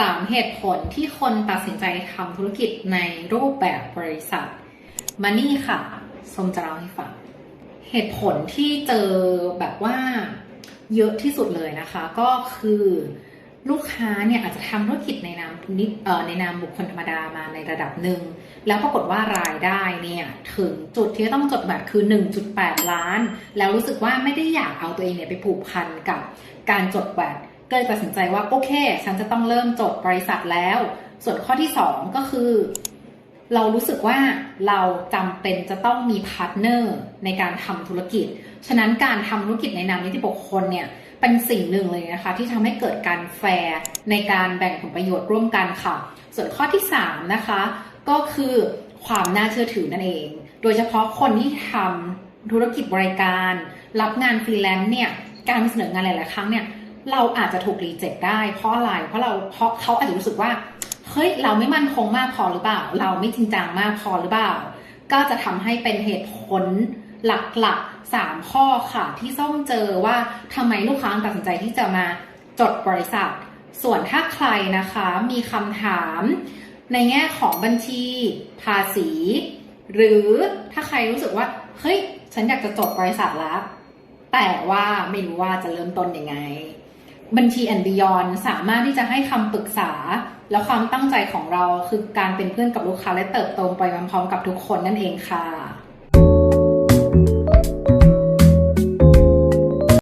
3 เหตุผลที่คนตัดสินใจทำธุรกิจในรูปแบบบริษัทมานี่ค่ะสมจะเล่าให้ฟัง เหตุผลที่เจอแบบว่าเยอะที่สุดเลยนะคะ ก็คือลูกค้าเนี่ยอาจจะทำธุรกิจในนามนิเอ่อในนามบุคคลธรรมดามาในระดับหนึ่ง แล้วปรากฏว่ารายได้เนี่ยถึงจุดที่ต้องจดบัตรคือ 1.8 ล้าน แล้วรู้สึกว่าไม่ได้อยากเอาตัวเองเนี่ยไปผูกพันกับการจดบัตร ก็เลยตัดสินใจว่าโอเค ฉันจะต้องเริ่มจดบริษัทแล้ว ส่วนข้อที่ 2 ก็คือ เรารู้สึกว่าเราจำเป็นจะต้องมีพาร์ทเนอร์ในการทำธุรกิจ ฉะนั้นการทำธุรกิจในนามนิติบุคคลเนี่ยเป็นสิ่งหนึ่งเลยนะคะ ที่ทำให้เกิดการแฟร์ในการแบ่งผลประโยชน์ร่วมกันค่ะ ส่วนข้อที่ 3 นะคะ ก็คือความน่าเชื่อถือนั่นเอง โดยเฉพาะคนที่ทำธุรกิจบริการ รับงานฟรีแลนซ์เนี่ยการเสนองานหลาย ๆ ครั้งเนี่ย เราอาจจะถูกรีเจ็คได้ เพราะอะไร เพราะเราเพราะเขาอาจจะรู้สึกว่าเฮ้ยเราไม่มั่นคงมากพอหรือเปล่า เราไม่จริงจังมากพอหรือเปล่า ก็จะทำให้เป็นเหตุผลหลักๆ3ข้อค่ะ ที่ส้มเจอว่าทำไมลูกค้าตัดสินใจที่จะมาจดบริษัท ส่วนถ้าใครนะคะมีคำถามในแง่ของบัญชี ภาษี หรือถ้าใครรู้สึกว่าเฮ้ยฉันอยากจะจดบริษัทแล้วแต่ว่าไม่รู้ว่าจะเริ่มต้นยังไง บัญชีแอนบิยอนสามารถที่จะให้คำปรึกษา และความตั้งใจของเราคือการเป็นเพื่อนกับลูกค้าและเติบโตไปพร้อมๆกับทุกคนนั่นเองค่ะ